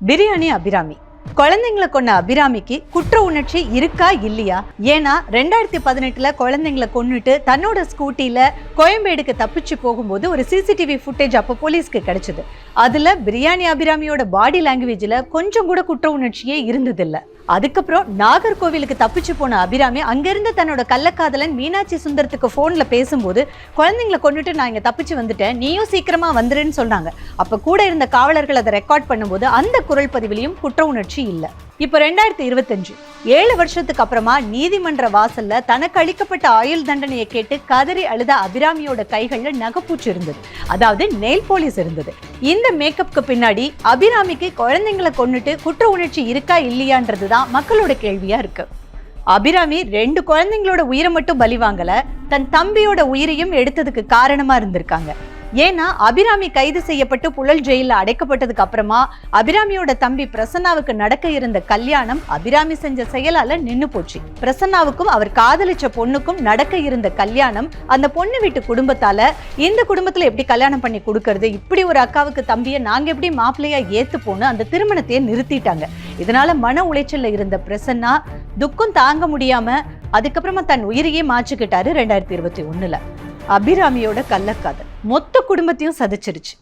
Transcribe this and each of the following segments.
பிரியாணி அபிராமி குழந்தைங்களை கொண்ட அபிராமிக்கு குற்ற உணர்ச்சி இருக்கா இல்லையா? ஏன்னா ரெண்டாயிரத்தி பதினெட்டுல குழந்தைங்களை கொன்னுட்டு தன்னோட ஸ்கூட்டியில கோயம்பேடுக்கு தப்பிச்சு போகும்போது ஒரு சிசிடிவி ஃபுட்டேஜ் அப்போ போலீஸ்க்கு கிடைச்சது. அதுல பிரியாணி அபிராமியோட பாடி லாங்குவேஜ்ல கொஞ்சம் கூட குற்ற உணர்ச்சியே இருந்ததில்ல. அதுக்கப்புறம் நாகர்கோவிலுக்கு தப்பிச்சு போன அபிராமி அங்கிருந்து தன்னோட கள்ளக்காதலன் மீனாட்சி சுந்தரத்துக்கு போன்ல பேசும்போது குழந்தைங்களை கொண்டுட்டு நான் இங்க தப்பிச்சு வந்துட்டேன். நீயும் சீக்கிரமா வந்துருன்னு சொன்னாங்க அப்ப கூட இருந்த காவலர்கள் அதை ரெக்கார்ட் பண்ணும்போது அந்த குரல் பதிவிலையும் குற்ற உணர்ச்சி இல்லை. இப்போ ரெண்டாயிரத்தி இருபத்தஞ்சு ஏழு வருஷத்துக்கு அப்புறமா நீதிமன்ற வாசல்ல தனக்கு அளிக்கப்பட்ட ஆயுள் தண்டனையை கேட்டு கதறி அழுத அபிராமியோட கைகள்ல நகைப்பூச்சி இருந்தது. அதாவது நெயில் போலீஸ் இருந்தது. இந்த மேக்கப்க்கு பின்னாடி அபிராமிக்கு குழந்தைங்களை கொன்னுட்டு குற்ற உணர்ச்சி இருக்கா இல்லையான்றது தான் மக்களோட கேள்வியா இருக்கு. அபிராமி ரெண்டு குழந்தைங்களோட உயிரை மட்டும் பலி வாங்கல தன் தம்பியோட உயிரையும் எடுத்ததுக்கு காரணமா இருந்திருக்காங்க. ஏன்னா அபிராமி கைது செய்யப்பட்டு புழல் ஜெயிலில் அடைக்கப்பட்டதுக்கு அப்புறமா அபிராமியோட தம்பி பிரசன்னாவுக்கு நடக்க இருந்த கல்யாணம் அபிராமி செஞ்ச செயலால நின்னு போச்சு. பிரசன்னாவுக்கும் அவர் காதலிச்ச பொண்ணுக்கும் நடக்க இருந்த கல்யாணம் அந்த பொண்ணு வீட்டு குடும்பத்தால இந்த குடும்பத்துல எப்படி கல்யாணம் பண்ணி கொடுக்கறது இப்படி ஒரு அக்காவுக்கு தம்பியை நாங்க எப்படி மாப்பிள்ளையா ஏத்து போன்னு அந்த திருமணத்தையே நிறுத்திட்டாங்க. இதனால மன உளைச்சல்ல இருந்த பிரசன்னா துக்கம் தாங்க முடியாம அதுக்கப்புறமா தன் உயிரையே மாச்சுக்கிட்டாரு ரெண்டாயிரத்தி இருபத்தி ஒண்ணுல. அபிராமியோட கள்ளக்காதல் மொத்த குடும்பத்தையும் சதிச்சிருச்சு.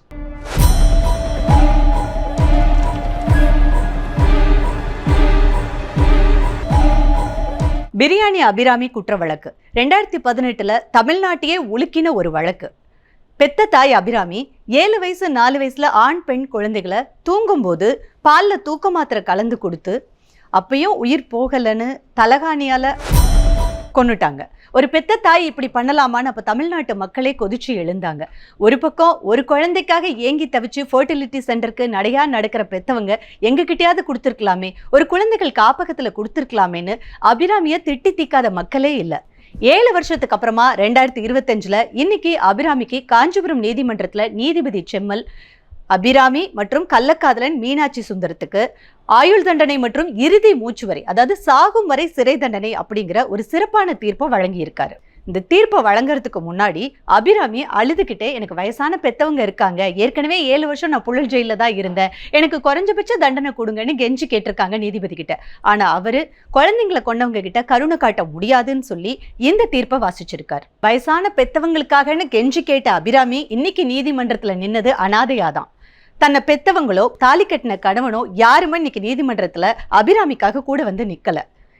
பிரியாணி அபிராமி குற்ற வழக்கு ரெண்டாயிரத்தி பதினெட்டுல தமிழ்நாட்டையே உலுக்கின ஒரு வழக்கு. பெத்த தாய் அபிராமி ஏழு வயசு நாலு வயசுல ஆண் பெண் குழந்தைகளை தூங்கும்போது பால்ல தூக்க மாத்திரை கலந்து கொடுத்து அப்பயும் உயிர் போகலைன்னு தலகாணியால கொன்னுட்டாங்க. ஒரு பெத்த தாய் இப்படி பண்ணலாமான்னு அப்போ தமிழ்நாட்டு மக்களே கொதிச்சு எழுந்தாங்க. ஒரு பக்கம் ஒரு குழந்தைக்காக ஏங்கி தவிச்சு ஃபர்டிலிட்டி சென்டருக்கு நடையா நடக்கிற பெத்தவங்க எங்ககிட்டயாவது கொடுத்துருக்கலாமே ஒரு குழந்தைகள் காப்பகத்துல கொடுத்துருக்கலாமேன்னு அபிராமியை திட்டி தீக்காத மக்களே இல்லை. ஏழு வருஷத்துக்கு அப்புறமா ரெண்டாயிரத்தி இருபத்தஞ்சில் இன்னைக்கு அபிராமிக்கு காஞ்சிபுரம் நீதிமன்றத்தில் நீதிபதி செம்மல் அபிராமி மற்றும் கள்ளக்காதலன் மீனாட்சி சுந்தரத்துக்கு ஆயுள் தண்டனை மற்றும் இறுதி மூச்சு வரை அதாவது சாகும் வரை சிறை தண்டனை அப்படிங்கிற ஒரு சிறப்பான தீர்ப்பை வழங்கியிருக்காரு. இந்த தீர்ப்பை வழங்குறதுக்கு முன்னாடி அபிராமி அழுதுகிட்டே எனக்கு வயசான பெத்தவங்க இருக்காங்க. ஏற்கனவே ஏழு வருஷம் நான் புழல் ஜெயிலில் தான் இருந்தேன். எனக்கு குறைஞ்சபட்ச தண்டனை கொடுங்கன்னு கெஞ்சி கேட்டிருக்காங்க நீதிபதி கிட்ட ஆனால் அவர் குழந்தைங்களை கொண்டவங்க கிட்ட கருணை காட்ட முடியாதுன்னு சொல்லி இந்த தீர்ப்பை வாசிச்சிருக்கார். வயசான பெத்தவங்களுக்காகன்னு கெஞ்சி கேட்ட அபிராமி இன்னைக்கு நீதிமன்றத்தில் நின்னது அனாதையாதான். தன்னை பெத்தவங்களோ தாலி கட்டின கணவனோ யாருமே இன்னைக்கு நீதிமன்றத்துல அபிராமிக்காக கூட வந்து நிக்கல.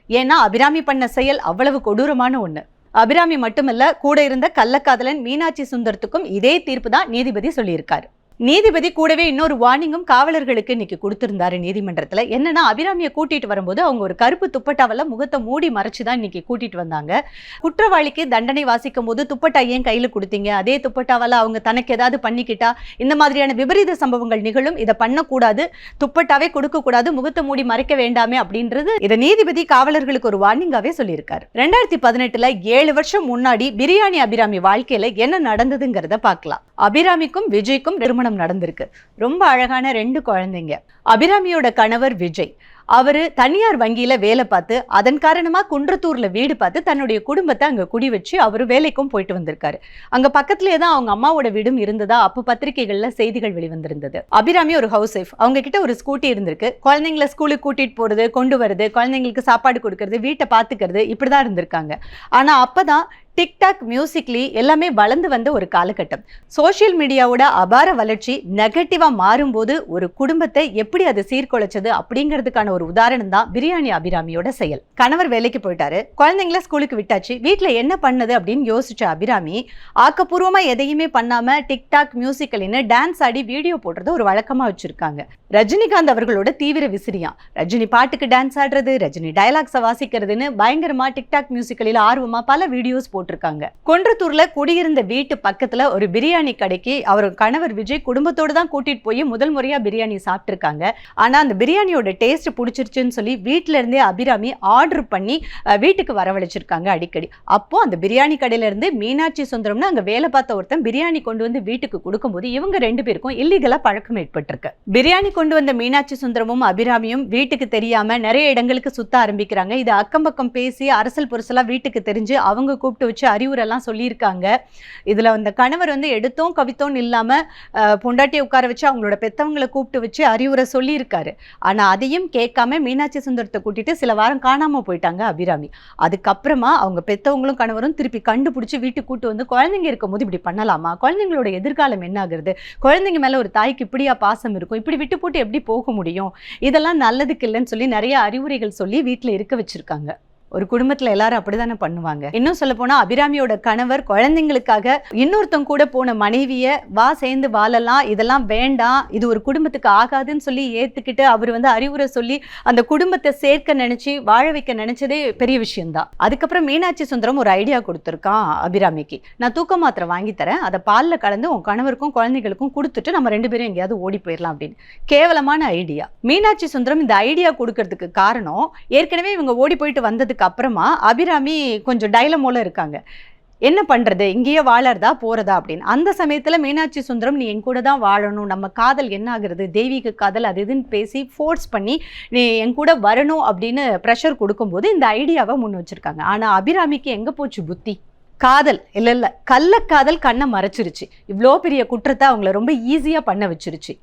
ஏன்னா அபிராமி பண்ண செயல் அவ்வளவு கொடூரமான ஒண்ணு. அபிராமி மட்டுமல்ல கூட இருந்த கள்ளக்காதலன் மீனாட்சி சுந்தரத்துக்கும் இதே தீர்ப்பு தான் நீதிபதி சொல்லியிருக்காரு. நீதிபதி கூடவே இன்னொரு வார்னிங்கும் காவலர்களுக்கு இன்னைக்கு கொடுத்திருந்தாரு நீதிமன்றத்தில். என்னன்னா அபிராமியை கூட்டிட்டு வரும்போது அவங்க ஒரு கருப்பு துப்பட்டாவில் முகத்தை மூடி மறைச்சு தான் இன்னைக்கு கூட்டிட்டு வந்தாங்க. குற்றவாளிக்கு தண்டனை வாசிக்கும் போது துப்பட்டா ஏன் கையில் கொடுத்தீங்க? அதே துப்பட்டாவால அவங்க தனக்கு ஏதாவது பண்ணிக்கிட்டா? இந்த மாதிரியான விபரீத சம்பவங்கள் நிகழும். இதை பண்ணக்கூடாது. துப்பட்டாவே கொடுக்கக்கூடாது. முகத்தை மூடி மறைக்க வேண்டாமே அப்படின்றது இதை நீதிபதி காவலர்களுக்கு ஒரு வார்னிங்காகவே சொல்லியிருக்காரு. ரெண்டாயிரத்தி பதினெட்டில் ஏழு வருஷம் முன்னாடி பிரியாணி அபிராமி வாழ்க்கையில் என்ன நடந்ததுங்கிறத பார்க்கலாம். அபிராமிக்கும் விஜய்க்கும் திருமணம் நடந்திருக்கு. ரொம்ப அழகான ரெண்டு குழந்தைங்க. அபிராமியோட கணவர் விஜய். அவரு தனியார் வங்கியில வேலை பார்த்து அதன் காரணமா குன்றத்தூர்ல வீடு பார்த்து தன்னுடைய குடும்பத்தை அங்க குடி வச்சு அவர் வேலைக்கும் போயிட்டு வந்திருக்காரு. அங்க பக்கத்துலயே தான் அவங்க அம்மாவோட வீடும் இருந்ததா அப்போ பத்திரிகைகளில் செய்திகள் வெளிவந்திருந்தது. அபிராமி ஒரு ஹவுஸ் ஒய்ஃப் அவங்க கிட்ட ஒரு ஸ்கூட்டி இருந்திருக்கு. குழந்தைங்கள ஸ்கூலுக்கு கூட்டிட்டு போறது கொண்டு வருது குழந்தைங்களுக்கு சாப்பாடு கொடுக்கறது வீட்டை பார்த்துக்கறது இப்படி தான் இருந்திருக்காங்க. ஆனா அப்பதான் டிக்டாக் மியூசிக்லி எல்லாமே வளர்ந்து வந்த ஒரு காலகட்டம். சோஷியல் மீடியாவோட அபார வளர்ச்சி நெகட்டிவா மாறும்போது ஒரு குடும்பத்தை எப்படி அது சீர்குலைச்சது அப்படிங்கிறதுக்கான ஒரு உதாரணம் தான் பிரியாணி அபிராமியோட செயல். கணவர் வேலைக்கு போயிட்டாரு. குழந்தைங்கள ஸ்கூலுக்கு விட்டாச்சு. வீட்டில் என்ன பண்ணது அப்படின்னு யோசிச்ச அபிராமி ஆக்கப்பூர்வமாக எதையுமே பண்ணாம டிக்டாக் மியூசிக்கலின்னு டான்ஸ் ஆடி வீடியோ போடுறது ஒரு வழக்கமா வச்சிருக்காங்க. ரஜினிகாந்த் அவர்களோட தீவிர விசிறியா ரஜினி பாட்டுக்கு டான்ஸ் ஆடுறது ரஜினி டயலாக்ஸை வாசிக்கிறதுன்னு பயங்கரமா டிக்டாக் மியூசிக்கலில் ஆர்வமாக பல வீடியோஸ் போட்டு போட்டிருக்காங்க. கொன்றத்தூர்ல குடியிருந்த வீட்டு பக்கத்துல ஒரு பிரியாணி கடைக்கு அவர் கணவர் விஜய் குடும்பத்தோட தான் கூட்டிட்டு போய் முதல் முறையா பிரியாணி சாப்பிட்டிருக்காங்க. ஆனா அந்த பிரியாணியோட டேஸ்ட் பிடிச்சிருச்சுன்னு சொல்லி வீட்ல இருந்தே அபிராமி ஆர்டர் பண்ணி வீட்டுக்கு வரவழைச்சிருக்காங்க அடிக்கடி. அப்போ அந்த பிரியாணி கடையில இருந்து மீனாட்சி சுந்தரம்னு அங்க வேலை பார்த்த ஒருத்தன் பிரியாணி கொண்டு வந்து வீட்டுக்கு கொடுக்கும்போது இவங்க ரெண்டு பேருக்கும் இல்லீகலா பழக்கம் ஏற்பட்டிருக்கு. பிரியாணி கொண்டு வந்த மீனாட்சி சுந்தரமும் அபிராமியும் வீட்டுக்கு தெரியாம நிறைய இடங்களுக்கு சுத்த ஆரம்பிக்கிறாங்க. இது அக்கம் பக்கம் பேசி அரசல் புரசலா வீட்டுக்கு தெரிஞ்சு அவங்க கூப்பிட்டு வச்சு அறிவுரைலாம் சொல்லியிருக்காங்க. இதில் அந்த கணவர் வந்து எடுத்தோம் கவித்தோன்னு இல்லாமல் பொண்டாட்டியை உட்கார வச்சு அவங்களோட பெத்தவங்களை கூப்பிட்டு வச்சு அறிவுரை சொல்லியிருக்காரு. ஆனால் அதையும் கேட்காம மீனாட்சி சுந்தரத்தை கூட்டிட்டு சில வாரம் காணாமல் போயிட்டாங்க அபிராமி. அதுக்கப்புறமா அவங்க பெத்தவங்களும் கணவரும் திருப்பி கண்டுபிடிச்சி வீட்டுக்கு கூட்டு வந்து குழந்தைங்க இருக்கும்போது இப்படி பண்ணலாமா? குழந்தைங்களோட எதிர்காலம் என்ன ஆகுறது? குழந்தைங்க மேலே ஒரு தாய்க்கு இப்படியா பாசம் இருக்கும்? இப்படி விட்டு போட்டு எப்படி போக முடியும்? இதெல்லாம் நல்லதுக்கு இல்லைன்னு சொல்லி நிறைய அறிவுரைகள் சொல்லி வீட்டில் இருக்க வச்சிருக்காங்க. ஒரு குடும்பத்தில் எல்லாரும் அப்படிதானே பண்ணுவாங்க. இன்னும் சொல்ல போனால் அபிராமியோட கணவர் குழந்தைங்களுக்காக இன்னொருத்தவங்க கூட போன மனைவியை வா சேர்ந்து வாழலாம் இதெல்லாம் வேண்டாம் இது ஒரு குடும்பத்துக்கு ஆகாதுன்னு சொல்லி ஏற்றுக்கிட்டு அவர் வந்து அறிவுரை சொல்லி அந்த குடும்பத்தை சேர்க்க நினச்சி வாழ வைக்க நினச்சதே பெரிய விஷயம்தான். அதுக்கப்புறம் மீனாட்சி சுந்தரம் ஒரு ஐடியா கொடுத்துருக்கான் அபிராமிக்கு. நான் தூக்க மாத்திரை வாங்கி தரேன் அதை பாலில் கலந்து உன் கணவருக்கும் குழந்தைகளுக்கும் கொடுத்துட்டு நம்ம ரெண்டு பேரும் எங்கேயாவது ஓடி போயிடலாம் அப்படின்னு. கேவலமான ஐடியா மீனாட்சி சுந்தரம் இந்த ஐடியா கொடுக்கறதுக்கு காரணம் ஏற்கனவே இவங்க ஓடி போயிட்டு வந்ததுக்கு அப்புறமா அபிராமி கொஞ்சம் டைலமோல இருக்காங்க. என்ன பண்ணுறது இங்கேயே வாழறதா? போகிறதா அப்படின்னு. அந்த சமயத்தில் மீனாட்சி சுந்தரம் நீ என் கூட தான் வாழணும். நம்ம காதல் என்ன ஆகுறது? தெய்வீக காதல் அது இதுன்னு பேசி ஃபோர்ஸ் பண்ணி நீ என் கூட வரணும் அப்படின்னு ப்ரெஷர் கொடுக்கும்போது இந்த ஐடியாவை முன் வச்சுருக்காங்க. ஆனால் அபிராமிக்கு எங்கே போச்சு புத்தி? காதல். இல்லை இல்லை. கள்ளக்காதல் கண்ணை மறைச்சிருச்சு. இவ்வளோ பெரிய குற்றத்தை அவங்கள ரொம்ப ஈஸியாக பண்ண வச்சிருச்சு.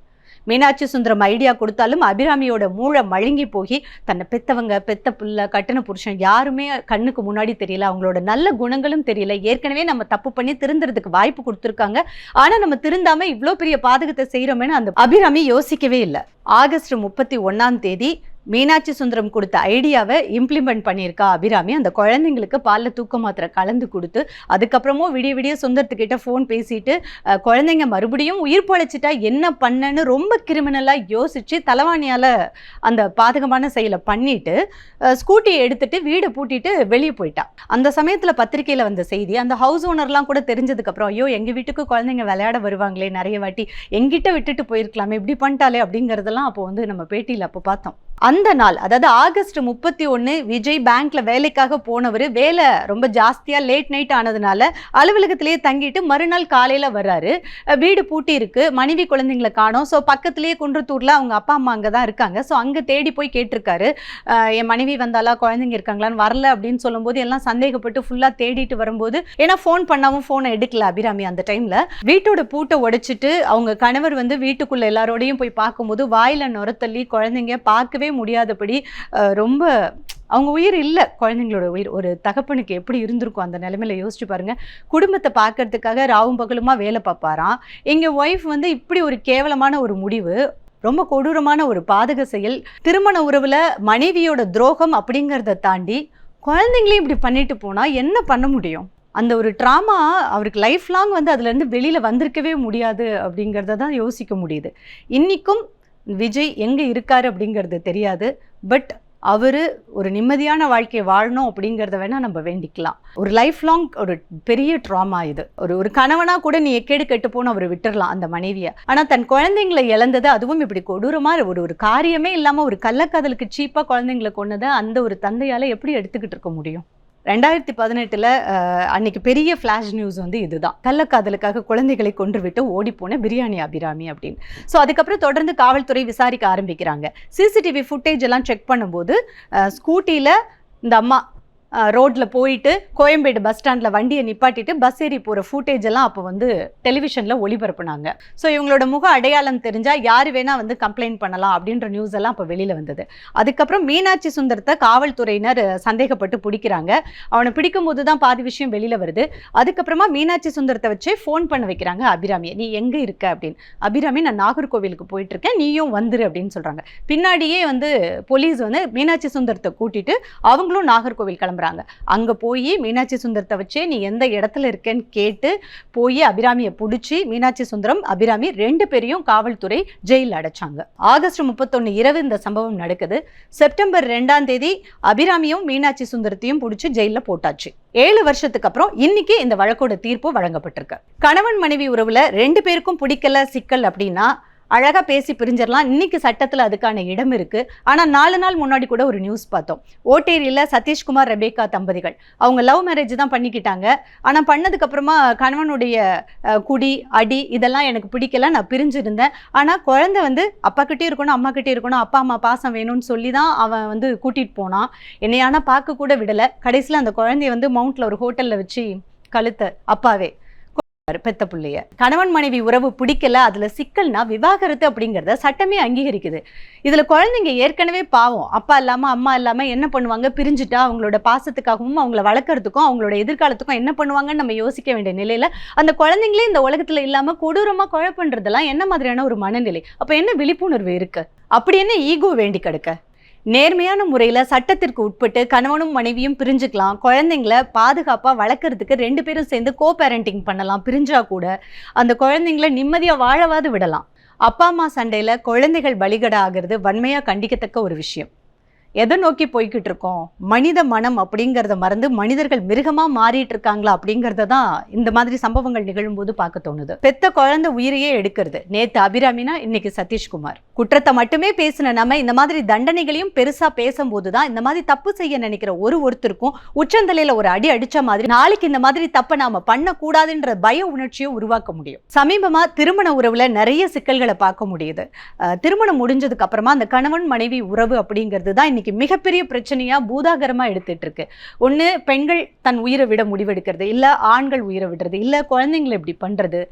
மீனாட்சி சுந்தரம் ஐடியா கொடுத்தாலும் அபிராமியோட மூளை மழுங்கி போய் தன்னை பெத்தவங்க பெத்த புள்ள கட்டின புருஷன் யாருமே கண்ணுக்கு முன்னாடி தெரியல. அவங்களோட நல்ல குணங்களும் தெரியல. ஏற்கனவே நம்ம தப்பு பண்ணி திருந்துறதுக்கு வாய்ப்பு கொடுத்துருக்காங்க. ஆனா நம்ம திருந்தாம இவ்வளோ பெரிய பாதகத்தை செய்யறோமேனு அந்த அபிராமி யோசிக்கவே இல்லை. ஆகஸ்ட் முப்பத்தி ஒன்னாம் தேதி மீனாட்சி சுந்தரம் கொடுத்த ஐடியாவை இம்ப்ளிமெண்ட் பண்ணியிருக்கா அபிராமி. அந்த குழந்தைங்களுக்கு பாலில் தூக்க மாத்திரை கலந்து கொடுத்து அதுக்கப்புறமும் விடிய விடிய சுந்தரத்துக்கிட்ட ஃபோன் பேசிட்டு குழந்தைங்க மறுபடியும் உயிர் பொழைச்சிட்டா என்ன பண்ணன்னு ரொம்ப கிரிமினலாக யோசிச்சு தலைவாணியால் அந்த பாதகமான செயலை பண்ணிட்டு ஸ்கூட்டியை எடுத்துட்டு வீடை பூட்டிட்டு வெளியே போயிட்டா. அந்த சமயத்தில் பத்திரிக்கையில் வந்த செய்தி அந்த ஹவுஸ் ஓனர்லாம் கூட தெரிஞ்சதுக்கப்புறம் ஐயோ எங்கள் வீட்டுக்கு குழந்தைங்க விளையாட வருவாங்களே நிறைய வாட்டி. எங்கிட்ட விட்டுட்டு போயிருக்கலாமே இப்படி பண்ணிட்டாலே அப்படிங்கிறதெல்லாம் அப்போ வந்து நம்ம பேட்டியில் அப்போ பார்த்தோம். அந்த நாள் அதாவது ஆகஸ்ட் முப்பத்தி ஒன்று விஜய் பேங்க்ல வேலைக்காக போனவர் வேலை ரொம்ப ஜாஸ்தியாக லேட் நைட் ஆனதுனால அலுவலகத்திலேயே தங்கிட்டு மறுநாள் காலையில் வர்றாரு. வீடு பூட்டி இருக்கு மனைவி குழந்தைங்களை காணோம். ஸோ பக்கத்துலேயே குன்றத்தூரில் அவங்க அப்பா அம்மா அங்கே தான் இருக்காங்க. ஸோ அங்கே தேடி போய் கேட்டிருக்காரு. என் மனைவி வந்தாலா குழந்தைங்க இருக்காங்களான்னு வரல அப்படின்னு சொல்லும்போது எல்லாம் சந்தேகப்பட்டு ஃபுல்லாக தேடிட்டு வரும்போது ஏன்னா ஃபோன் பண்ணாவும் ஃபோனை எடுக்கல அபிராமி அந்த டைம்ல வீட்டோட பூட்டை உடைச்சிட்டு அவங்க கணவர் வந்து வீட்டுக்குள்ள எல்லாரோடையும் போய் பார்க்கும்போது வாயில நுரத்தள்ளி குழந்தைங்க பார்க்கவே முடியாதபடி ரொம்ப அவங்க உயிர் இல்லை குழந்தைங்களோட உயிர். ஒரு தகப்பனுக்கு எப்படி இருந்திருக்கும் அந்த நிலைமையில யோசிச்சு பாருங்க. குடும்பத்தை பார்க்கறதுக்காக ராவும் பகலுமா வேலை பார்ப்பாராம். எங்க ஒய்ஃப் வந்து இப்படி ஒரு கேவலமான ஒரு முடிவு ரொம்ப கொடூரமான ஒரு பாதக செயல் திருமண உறவுல மனைவியோட துரோகம் அப்படிங்கிறத தாண்டி குழந்தைங்களையும் இப்படி பண்ணிட்டு போனால் என்ன பண்ண முடியும்? அந்த ஒரு ட்ராமா அவருக்கு லைஃப் லாங் வந்து அதுலேருந்து வெளியில் வந்திருக்கவே முடியாது அப்படிங்கிறத தான் யோசிக்க முடியுது. இன்றைக்கும் விஜய் எங்கே இருக்கார் அப்படிங்கிறது தெரியாது. பட் அவர் ஒரு நிம்மதியான வாழ்க்கையை வாழணும் அப்படிங்கிறத வேணால் நம்ம வேண்டிக்கலாம். ஒரு லைஃப் லாங் ஒரு பெரிய ட்ராமா இது. ஒரு ஒரு கணவனாக கூட நீ எக்கேடு கெட்டு போன அவர் விட்டுடலாம் அந்த மனைவியை. ஆனால் தன் குழந்தைங்களை இழந்தது அதுவும் இப்படி கொடூரமாக ஒரு ஒரு காரியமே இல்லாமல் ஒரு கள்ளக்காதலுக்கு சீப்பாக குழந்தைங்களை கொண்டதை அந்த ஒரு தந்தையால் எப்படி எடுத்துக்கிட்டு இருக்க முடியும்? ரெண்டாயிரத்தி பதினெட்டில் அன்னைக்கு பெரிய ஃப்ளாஷ் நியூஸ் வந்து இதுதான். கள்ளக்காதலுக்காக குழந்தைகளை கொன்றுவிட்டு ஓடிப்போன பிரியாணி அபிராமி அப்படின்னு. ஸோ அதுக்கப்புறம் தொடர்ந்து காவல்துறை விசாரிக்க ஆரம்பிக்கிறாங்க. சிசிடிவி ஃபுட்டேஜ் எல்லாம் செக் பண்ணும்போது ஸ்கூட்டியில் இந்த அம்மா ரோட்டில் போயிட்டு கோயம்பேடு பஸ் ஸ்டாண்டில் வண்டியை நிப்பாட்டிட்டு பஸ் ஏறி போகிற ஃபுட்டேஜ் எல்லாம் அப்போ வந்து டெலிவிஷனில் ஒளிபரப்புனாங்க. ஸோ இவங்களோட முக அடையாளம் தெரிஞ்சால் யார் வேணால் வந்து கம்ப்ளைண்ட் பண்ணலாம் அப்படின்ற நியூஸ் எல்லாம் அப்போ வெளியில் வந்தது. அதுக்கப்புறம் மீனாட்சி சுந்தரத்தை காவல்துறையினர் சந்தேகப்பட்டு பிடிக்கிறாங்க. அவனை பிடிக்கும்போது தான் பாதி விஷயம் வெளியில் வருது. அதுக்கப்புறமா மீனாட்சி சுந்தரத்தை வச்சு ஃபோன் பண்ண வைக்கிறாங்க அபிராமியை நீ எங்கே இருக்க? அப்படின்னு. அபிராமி நான் நாகர்கோவிலுக்கு போயிட்டுருக்கேன். நீயும் வந்துரு அப்படின்னு சொல்கிறாங்க பின்னாடியே வந்து போலீஸ் வந்து மீனாட்சி சுந்தரத்தை கூட்டிட்டு அவங்களும் நாகர்கோவில் கிளம்புறாங்க. கிளம்புறாங்க அங்கே போய் மீனாட்சி சுந்தரத்தை வச்சே நீ எந்த இடத்துல இருக்கேன்னு கேட்டு போய் அபிராமியை பிடிச்சி மீனாட்சி சுந்தரம் அபிராமி ரெண்டு பேரையும் காவல்துறை ஜெயிலில் அடைச்சாங்க. ஆகஸ்ட் முப்பத்தொன்று இரவு இந்த சம்பவம் நடக்குது. செப்டம்பர் ரெண்டாம் தேதி அபிராமியும் மீனாட்சி சுந்தரத்தையும் பிடிச்சி ஜெயிலில் போட்டாச்சு. ஏழு வருஷத்துக்கு அப்புறம் இன்னைக்கு இந்த வழக்கோட தீர்ப்பு வழங்கப்பட்டிருக்கு. கணவன் மனைவி உறவுல ரெண்டு பேருக்கும் பிடிக்கல சிக்கல் அப்படின்னா அழகாக பேசி பிரிஞ்சிடலாம். இன்னைக்கு சட்டத்தில் அதுக்கான இடம் இருக்குது ஆனால் நாலு நாள் முன்னாடி கூட ஒரு நியூஸ் பார்த்தோம். ஓட்டேரியில் சதீஷ்குமார் ரெபேக்கா தம்பதிகள். அவங்க லவ் மேரேஜ் தான் பண்ணிக்கிட்டாங்க. ஆனால் பண்ணதுக்கப்புறமா கணவனுடைய குடி அடி இதெல்லாம் எனக்கு பிடிக்கல. நான் பிரிஞ்சிருந்தேன். ஆனால் குழந்தை வந்து அப்பாக்கிட்டே இருக்கணும் அம்மாக்கிட்டே இருக்கணும் அப்பா அம்மா பாசம் வேணும்னு சொல்லி தான் அவன் வந்து கூட்டிகிட்டு போனான். என்னையான பார்க்க கூட விடலை. கடைசியில் அந்த குழந்தைய வந்து மவுண்ட்டில் ஒரு ஹோட்டலில் வச்சு கழுத்த அப்பாவே பெத்த புள்ளைய. கணவன் மனைவி உறவு பிடிக்கல அதுல சிக்கல்னா விவாகரத்து அப்படிங்கிறத சட்டமே அங்கீகரிக்குது. இதுல குழந்தைங்க ஏற்கனவே பாவம். அப்பா இல்லாம அம்மா இல்லாம என்ன பண்ணுவாங்க? பிரிஞ்சுட்டா அவங்களோட பாசத்துக்காகவும் அவங்கள வளர்க்கறதுக்கும் அவங்களோட எதிர்காலத்துக்கும் என்ன பண்ணுவாங்கன்னு நம்ம யோசிக்க வேண்டிய நிலையில அந்த குழந்தைங்களே இந்த உலகத்துல இல்லாம கொடூரமா கொலை பண்றதெல்லாம் என்ன மாதிரியான ஒரு மனநிலை? அப்ப என்ன விழிப்புணர்வு இருக்கு? அப்படி என்ன ஈகோ வேண்டி கிடக்க? நேர்மையான முறையில் சட்டத்திற்கு உட்பட்டு கணவனும் மனைவியும் பிரிஞ்சுக்கலாம். குழந்தைங்கள பாதுகாப்பாக வளர்க்குறதுக்கு ரெண்டு பேரும் சேர்ந்து கோ பேரண்டிங் பண்ணலாம். பிரிஞ்சா கூட அந்த குழந்தைங்கள நிம்மதியாக வாழவாது விடலாம். அப்பா அம்மா சண்டையில் குழந்தைகள் பலிகடா ஆகிறது வன்மையாக கண்டிக்கத்தக்க ஒரு விஷயம். எதை நோக்கி போய்கிட்டு இருக்கோம் மனித மனம் அப்படிங்கிறத மறந்து மனிதர்கள் மிருகமா மாறிட்டு இருக்காங்களா அப்படிங்கிறத தான் இந்த மாதிரி சம்பவங்கள் நிகழும்போது பார்க்க தோணுது. பெத்த குழந்தை உயிரையே எடுக்கிறது. நேத்து அபிராமினா இன்னைக்கு சதீஷ்குமார். குற்றத்தை மட்டுமே பேசின நம்ம இந்த மாதிரி தண்டனைகளையும் பெருசா பேசும்போது தான் இந்த மாதிரி தப்பு செய்ய நினைக்கிற ஒரு ஒருத்தருக்கும் உச்சந்தலையில ஒரு அடி அடிச்ச மாதிரி நாளைக்கு இந்த மாதிரி தப்பை நாம பண்ணக்கூடாதுன்ற பய உணர்ச்சியை உருவாக்க முடியும். சமீபமா திருமண உறவுல நிறைய சிக்கல்களை பார்க்க முடியுது. திருமணம் முடிஞ்சதுக்கு அப்புறமா அந்த கணவன் மனைவி உறவு அப்படிங்கிறது தான் இன்னைக்கு மிகப்பெரிய பிரச்சனையா பூதாகரமா எடுத்துட்டு இருக்கு ஒன்று பெண்கள் தன் உயிரை விட முடிவெடுக்கிறது இல்லை ஆண்கள் உயிரை விடுறது இல்லை குழந்தைங்களை இப்படி பண்றது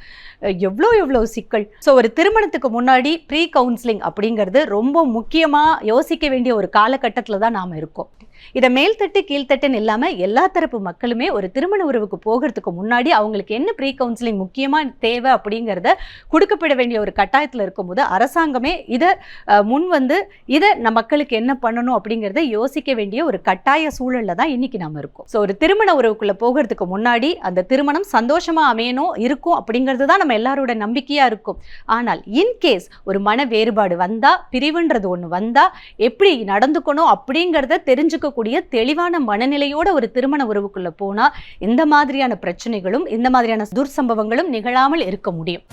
எவ்வளோ எவ்வளோ சிக்கல். ஸோ ஒரு திருமணத்துக்கு முன்னாடி ப்ரீ கவுன்சிலிங் அப்படிங்கிறது ரொம்ப முக்கியமாக யோசிக்க வேண்டிய ஒரு காலகட்டத்தில் தான் நாம இருக்கோம். இதை மேல்தட்டு கீழ்த்தட்டுன்னு இல்லாம எல்லா தரப்பு மக்களுமே ஒரு திருமண உறவுக்கு போகிறதுக்கு முன்னாடி அவங்களுக்கு என்ன ப்ரீ கவுன்சிலிங் முக்கியமாக தேவை அப்படிங்கிறத கொடுக்கப்பட வேண்டிய ஒரு கட்டாயத்துல இருக்கும்போது அரசாங்கமே இதை முன் வந்து இதை நம்ம மக்களுக்கு என்ன பண்ணணும் அப்படிங்கிறத யோசிக்க வேண்டிய ஒரு கட்டாய சூழலில் தான் இன்னைக்கு நாம இருக்கோம். ஸோ ஒரு திருமண உறவுக்குள்ள போகிறதுக்கு முன்னாடி அந்த திருமணம் சந்தோஷமா அமையணும் இருக்கும் அப்படிங்கிறது தான் நம்ம எல்லாரோட நம்பிக்கையா இருக்கும். ஆனால் இன்கேஸ் ஒரு மன வேறுபாடு வந்தா பிரிவுன்றது ஒன்று வந்தா எப்படி நடந்துக்கணும் அப்படிங்கிறத தெரிஞ்சுக்க இருக்கக்கூடிய தெளிவான மனநிலையோட ஒரு திருமண உறவுக்குள்ள போனா இந்த மாதிரியான பிரச்சனைகளும் இந்த மாதிரியான துர்சம்பவங்களும் நிகழாமல் இருக்க முடியும்.